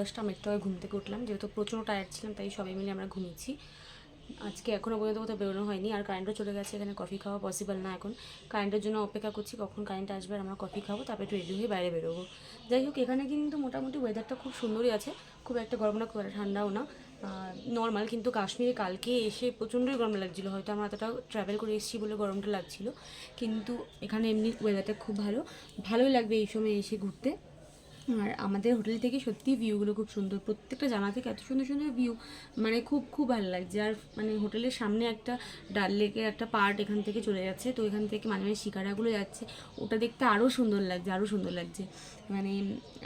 দশটা, আমি একটু ঘুম থেকে উঠলাম, যেহেতু প্রচণ্ড টায়ার্ড ছিলাম, তাই সবাই মিলে আমরা ঘুমিয়েছি। আজকে এখনও পর্যন্ত কোথাও বেরোনো হয়নি, আর কারেন্টও চলে গেছে, এখানে কফি খাওয়া পসিবল না এখন। কারেন্টের জন্য অপেক্ষা করছি, কখন কারেন্ট আসবে আর আমরা কফি খাব, তারপরে একটু রেডি হয়ে বাইরে বেরোবো। যাই হোক, এখানে কিন্তু মোটামুটি ওয়েদারটা খুব সুন্দরই আছে, খুব একটা গরম না, খুব একটা ঠান্ডাও না। নর্মাল কিন্তু কাশ্মীরে কালকে এসে প্রচণ্ডই গরম লাগছিল, হয়তো আমরা এতটা ট্রাভেল করে এসেছি বলে গরমটা লাগছিল, কিন্তু এখানে এমনি ওয়েদারটা খুব ভালো। ভালোই লাগবে এই সময় এসে ঘুরতে। আর আমাদের হোটেল থেকে সত্যি ভিউগুলো খুব সুন্দর। প্রত্যেকটা জানা থেকে এত সুন্দর সুন্দর ভিউ মানে খুব খুব ভালো লাগছে। আর মানে হোটেলের সামনে একটা ডাল লেকের একটা পার্ট এখান থেকে চলে যাচ্ছে। তো এখান থেকে মাঝে মাঝে শিকারাগুলো যাচ্ছে। ওটা দেখতে আরও সুন্দর লাগছে আরও সুন্দর লাগছে। মানে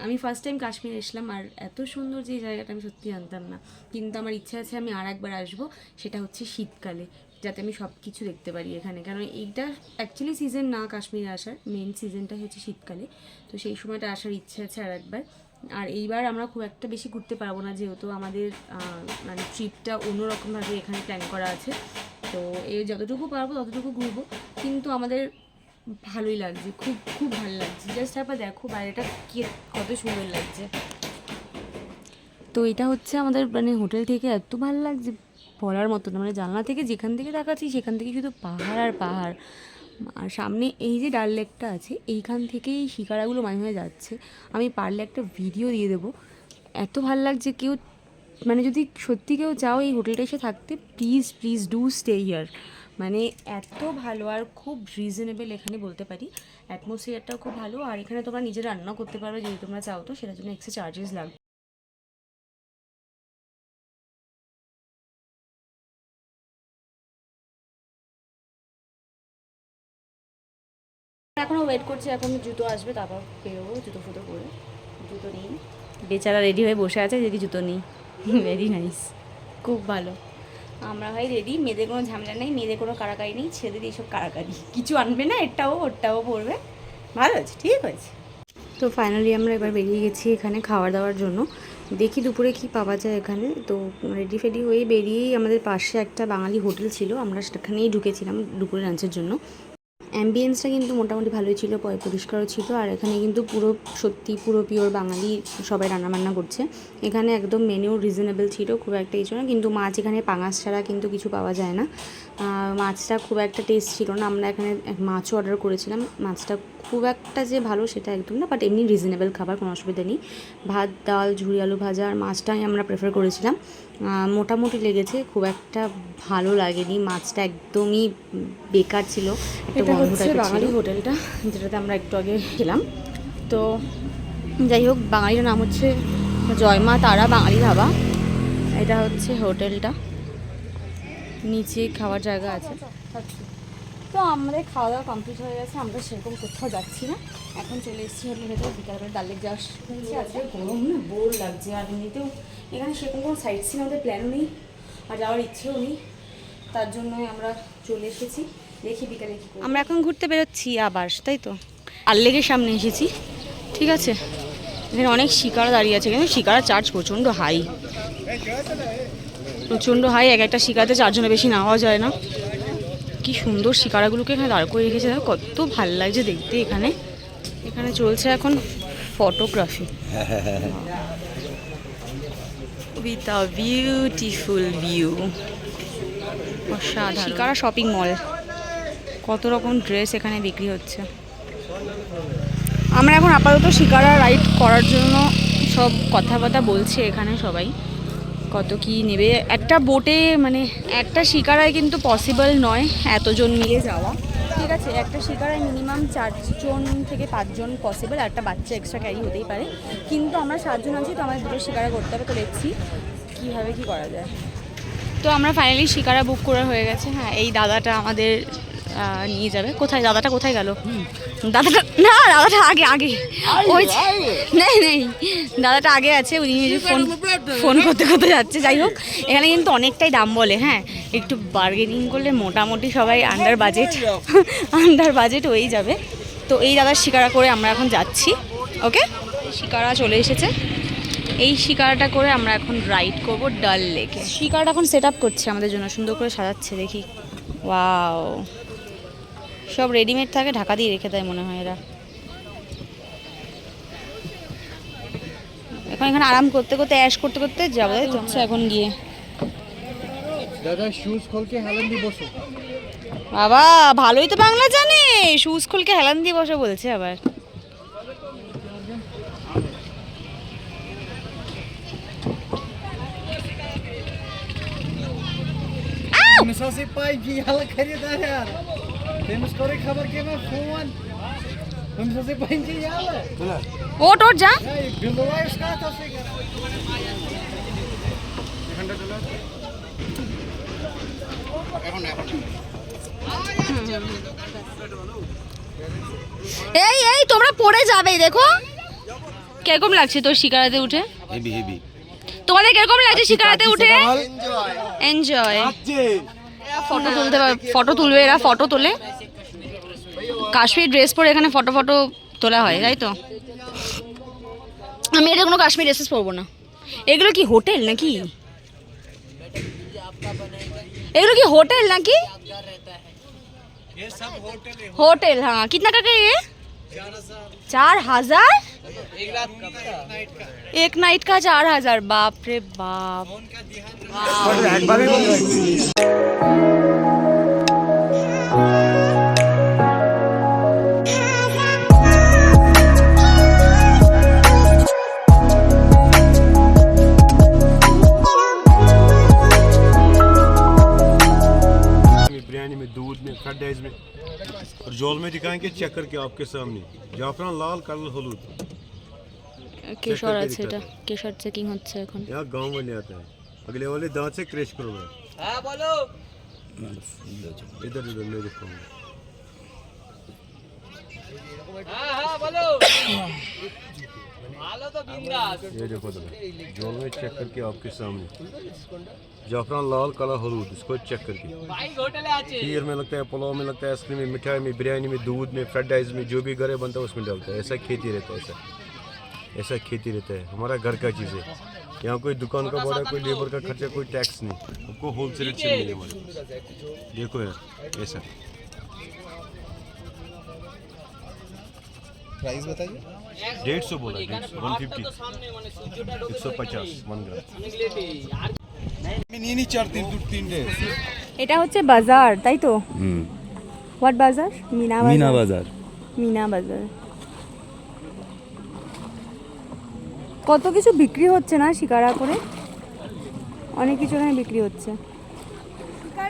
আমি ফার্স্ট টাইম কাশ্মীর এসলাম আর এত সুন্দর যে জায়গাটা আমি সত্যি জানতাম না। কিন্তু আমার ইচ্ছা আছে আমি আর একবার আসব। সেটা হচ্ছে শীতকালে। যাতে আমি সব কিছু দেখতে পারি এখানে। কারণ এইটা অ্যাকচুয়ালি সিজন না কাশ্মীরে আসার মেন সিজনটা হচ্ছে শীতকালে। তো সেই সময়টা আসার ইচ্ছে আছে আর একবার আর এইবার আমরা খুব একটা বেশি ঘুরতে পারব না, যেহেতু আমাদের মানে ট্রিপটা অন্যরকমভাবে এখানে প্ল্যান করা আছে। তো এ যতটুকু পারব ততটুকু ঘুরবো। কিন্তু আমাদের ভালোই লাগছে, খুব খুব ভালো লাগছে। জাস্ট একবার দেখো বাইরেটা কি, কত সুন্দর লাগছে। তো এটা হচ্ছে আমাদের মানে হোটেল থেকে এত ভালো লাগছে। বলার মতো না মানে জানলা থেকে যেখান থেকে তাকাচ্ছি সেখান থেকে শুধু পাহাড় আর পাহাড়। আর সামনে এই যে ডাল লেকটা আছে, এইখান থেকেই শিকারাগুলো মাঝে মাঝে যাচ্ছে। আমি পারলে একটা ভিডিও দিয়ে দেবো। এত ভালো লাগছে কেউ মানে যদি সত্যি কেউ চাও এই হোটেলটা এসে থাকতে please please do stay here মানে এত ভালো আর খুব রিজনেবল এখানে বলতে পারি। অ্যাটমসফিয়ারটাও খুব ভালো। আর এখানে তোমরা নিজে রান্না করতে পারবে যদি তোমরা চাও তো, সেটার জন্য এক্সট্রা চার্জেস লাগবে। এখনও ওয়েট করছি এখন জুতো আসবে তারপর বেরোবো জুতো ফুতো করে জুতো নিই। বেচারা রেডি হয়ে বসে আছে যদি জুতো নিই। ভেরি নাইস খুব ভালো। আমরা ভাই রেডি মেয়েদের কোনো ঝামেলা নেই মেয়েদের কোনো কারাকারি নেই ছেলেদের এইসব কারাকারি। কিছু আনবে না এটাও ওরটাও পড়বে ভালো আছে ঠিক আছে তো ফাইনালি আমরা এবার বেরিয়ে গেছি এখানে খাওয়া দাওয়ার জন্য। দেখি দুপুরে কি পাওয়া যায় এখানে। তো রেডি ফেডি হয়ে বেরিয়েই আমাদের পাশে একটা বাঙালি হোটেল ছিল আমরা সেখানেই ঢুকেছিলাম দুপুরে লাঞ্চের জন্য। অ্যাম্বিয়েন্সটা কিন্তু মোটামুটি ভালোই ছিল পরিষ্কারও ছিল। আর এখানে কিন্তু পুরো, সত্যি পুরো পিওর বাঙালি সবাই রান্নাবান্না করছে। এখানে একদম মেনু রিজনেবল ছিল, খুব একটা কিছু না। কিন্তু মাছ এখানে পাঙাশ ছাড়া কিন্তু কিছু পাওয়া যায় না। মাছটা খুব একটা টেস্ট ছিল না। আমরা এখানে মাছও অর্ডার করেছিলাম। মাছটা খুব একটা যে ভালো সেটা একদম না বাট এমনি রিজনেবল খাবার কোনো অসুবিধা নেই। ভাত ডাল ঝুড়ি আলু ভাজা আর মাছটাই আমরা প্রেফার করেছিলাম। মোটামুটি লেগেছে খুব একটা ভালো লাগেনি। মাছটা একদমই বেকার ছিল একটা গন্ধ বাঙালি হোটেলটা যেটাতে আমরা একটু আগে খেলাম তো যাই হোক বাঙালির নাম হচ্ছে জয়মা তারা বাঙালি ধাবা। এটা হচ্ছে হোটেলটা। নিচে খাওয়ার জায়গা আছে। তো আমাদের খাওয়া দাওয়া কমপ্লিট হয়ে গেছে আমরা সেরকম কোথাও যাচ্ছি না। এখন চলে এসেছি হোটেলের ভেতরে বিকালবেলা ডাল লেক যাওয়ার আজকে গরম না বোর লাগছে আর এমনিতেও এখানে সেরকম কোনো সাইট সিন আমাদের প্ল্যানও নেই আর যাওয়ার ইচ্ছেও নেই। তার জন্যই আমরা চলে এসেছি। দেখি বিকালে কি আমরা এখন ঘুরতে বেরোচ্ছি আবার তাই তো? আর লেকের সামনে এসেছি ঠিক আছে? এখানে অনেক শিকারা দাঁড়িয়ে আছে কিন্তু শিকারা চার্জ প্রচণ্ড হাই প্রচণ্ড হাই এক একটা শিকারাতে চারজনের বেশি নেওয়া যায় না। কি সুন্দর শিকারাগুলোকে এখানে দাঁড় করে রেখেছে। কত ভালো লাগছে দেখতে এখানে। এখানে চলছে এখন photography with a beautiful view অসাধারণ। শিকারা শপিং মল কত রকম ড্রেস এখানে বিক্রি হচ্ছে। আমরা এখন আপাতত শিকারা রাইড করার জন্য সব কথাবার্তা বলছে এখানে সবাই। কত কি নেবে? একটা বোটে মানে একটা শিকারায় কিন্তু পসিবল নয় এতজন মিলে যাওয়া। ঠিক আছে, একটা শিকারায় মিনিমাম চারজন থেকে পাঁচজন পসিবল একটা বাচ্চা এক্সট্রা ক্যারি হতেই পারে। কিন্তু আমরা সাতজন আছি, তো আমাদের দুটো শিকারা করতে হবে, তো দেখছি কীভাবে কি করা যায়। তো আমরা ফাইনালি শিকারা বুক করা হয়ে গেছে। হ্যাঁ এই দাদাটা আমাদের নিয়ে যাবে। কোথায়? দাদাটা কোথায় গেল? দাদাটা না, দাদাটা আগে আগে। ওই নেই নেই। দাদাটা আগে আছে, উনি ফোন ফোন করতে করতে যাচ্ছে। যাই হোক, এখানে কিন্তু অনেকটাই দাম বলে হ্যাঁ? একটু বার্গেনিং করলে মোটামুটি সবাই আন্ডার বাজেট আন্ডার বাজেট হয়েই যাবে। তো এই দাদার শিকারা করে আমরা এখন যাচ্ছি ওকে শিকারা চলে এসেছে। এই শিকারাটা করে আমরা এখন রাইড করব ডাল লেকে শিকারাটা এখন সেট করছে আমাদের জন্য, সুন্দর করে সাজাচ্ছে, দেখি। ওয়াও সব রেডিমেড থাকে ঢাকা দিয়ে রেখে দেয় মনে হয় এরা। এখন এখানে আরাম করতে করতে অ্যাশ করতে করতে যাব এখন গিয়ে। বাবা ভালোই তো বাংলা জানে। শুজ খুলকে হেলান দিয়ে বসো বলছে আবার। Não só. ওট ওট যা। এই এই তোমরা পড়ে যাবে দেখো। কেরকম লাগছে তোর শিকারাতে উঠে? হেভি হেভি তোমাদের কেরকম লাগছে শিকারাতে উঠে? এনজয় ফটো তুলতে ফটো তুলবে এরা ফটো তোলে। কাশ্মীর ড্রেস পরে এখানে ফটো ফটো তোলা হয় তাই তো আমি এটা কোনো কাশ্মীর ড্রেসেস পরবো না এগুলো কি হোটেল নাকি এগুলো কি হোটেল নাকি होटल हाँ कितना का ये चार हजार एक नाइट का चार हजार बाप रे बाप और जोल में दिखाएंगे चेक करके आपके सामने जाफरान लाल कलर हलूद কেশর আছে এটা কেশর চেকিং হচ্ছে এখন यहाँ गांव वाले आता है अगले वाले दांत से क्रैश करो मैं हां बोलो इधर इधर मैं दिखाऊंगा ये देखो तो जोल में चेक करके आपके सामने। जाफरान लाल काला हलूद इसको चेक करके। खीर में लगता है पुलाव में लगता है आइसक्रीम में मिठाई में बिरयानी में दूध में फ्राइड राइस में जो भी घर बनता है उसमें डालता है। ऐसा खेती रहता है ऐसा। ऐसा खेती रहता है। हमारा घर का चीज़ है। यहाँ कोई दुकान का बड़ा कोई लेबर का खर्चा कोई टैक्स नहीं। आपको होलसेल से पास। देखो यार ऐसा। प्राइस बताइए डेढ़ सौ बोला डेढ़ सौ वन फिफ्टी एक सौ पचास वन ग्राम আমি নিয়ে নিচ্ছি আর তিন দু তিনটে এটা হচ্ছে বাজার তাই তো হোয়াট বাজার মিনা মিনা বাজার মিনা বাজার কত কিছু বিক্রি হচ্ছে না শিকারা করে অনেক কিছু এখানে বিক্রি হচ্ছে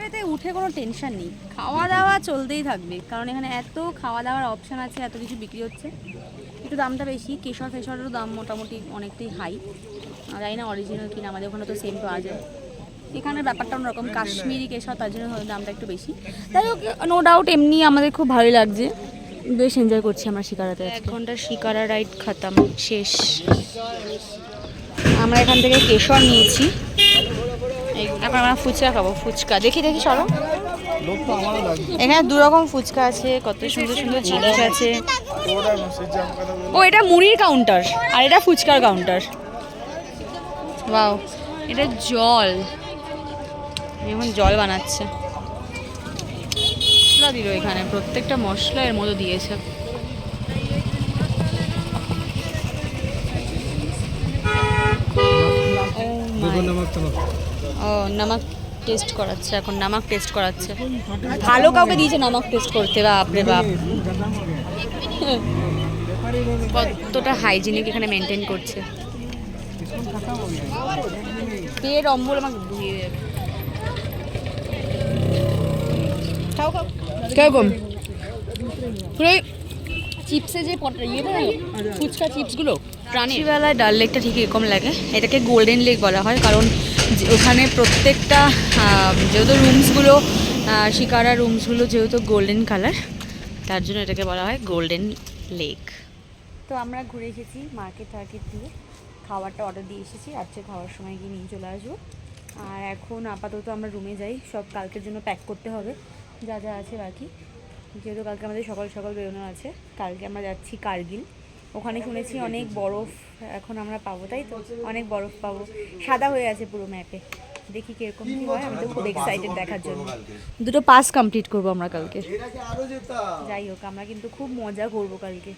শিকারেতে উঠে কোনো টেনশন নেই। খাওয়া দাওয়া চলতেই থাকবে। কারণ এখানে এত খাওয়া দাওয়ার অপশান আছে এত কিছু বিক্রি হচ্ছে। একটু দামটা বেশি কেশর ফেশরেরও দাম মোটামুটি অনেকটাই হাই জানি না অরিজিনাল কিনা আমাদের ওখানে তো সেম পাওয়া যায়। এখানের ব্যাপারটা অন্যরকম কাশ্মীরি কেশর তার জন্য দামটা একটু বেশি। তাই হোক নো ডাউট এমনি আমাদের খুব ভালোই লাগছে। বেশ এনজয় করছি আমরা শিকারাতে এক ঘণ্টা শিকারা রাইড খাতাম শেষ। আমরা এখান থেকে কেশর নিয়েছি। এখন আমরা ফুচকা খাব, ফুচকা। দেখি দেখি লাগবে এখানে দু রকম ফুচকা আছে, কত সুন্দর সুন্দর জিনিস আছে। ও, এটা মুড়ির কাউন্টার আর এটা ফুচকার কাউন্টার বাও এটা জল। এখন জল বানাচ্ছে। মশলা দিল এখানে, প্রত্যেকটা মশলা এর মধ্যে দিয়েছে। my ও নামাক টেস্ট করাচ্ছে এখন নামাক টেস্ট করাচ্ছে। ভালো কাউকে দিয়েছে নামাক টেস্ট করতে বাপরে বাপ। কতটা হাইজিনিক এখানে মেনটেন করছে। পেট অম্বল আমাকে ধুয়ে দেবে। কীরকম? পুরো চিপসে যে না, ফুচকা চিপসগুলো রাত্রিবেলায় ডাল লেকটা ঠিক এরকম লাগে। এটাকে গোল্ডেন লেক বলা হয় কারণ ওখানে প্রত্যেকটা যেহেতু রুমসগুলো শিকারা রুমসগুলো যেহেতু গোল্ডেন কালার তার জন্য এটাকে বলা হয় গোল্ডেন লেক তো আমরা ঘুরে এসেছি মার্কেট টার্কেট দিয়ে। খাবারটা অর্ডার দিয়ে এসেছি, আজকে খাওয়ার সময় গিয়ে নিয়ে চলে আসব। আর এখন আপাতত আমরা রুমে যাই, সব কালকের জন্য প্যাক করতে হবে, যা যা আছে বাকি। যেহেতু কালকে আমাদের সকাল সকাল বেরোনো আছে, কালকে আমরা যাচ্ছি কার্গিল। ওখানে শুনেছি অনেক বরফ এখন আমরা পাবো তাই তো? অনেক বরফ পাবো। সাদা হয়ে আছে পুরো ম্যাপে দেখি কীরকম কি হয় আমি তো খুব এক্সাইটেড দেখার জন্য। দুটো পাস কমপ্লিট করব আমরা কালকে। যাই হোক আমরা কিন্তু খুব মজা করব কালকে।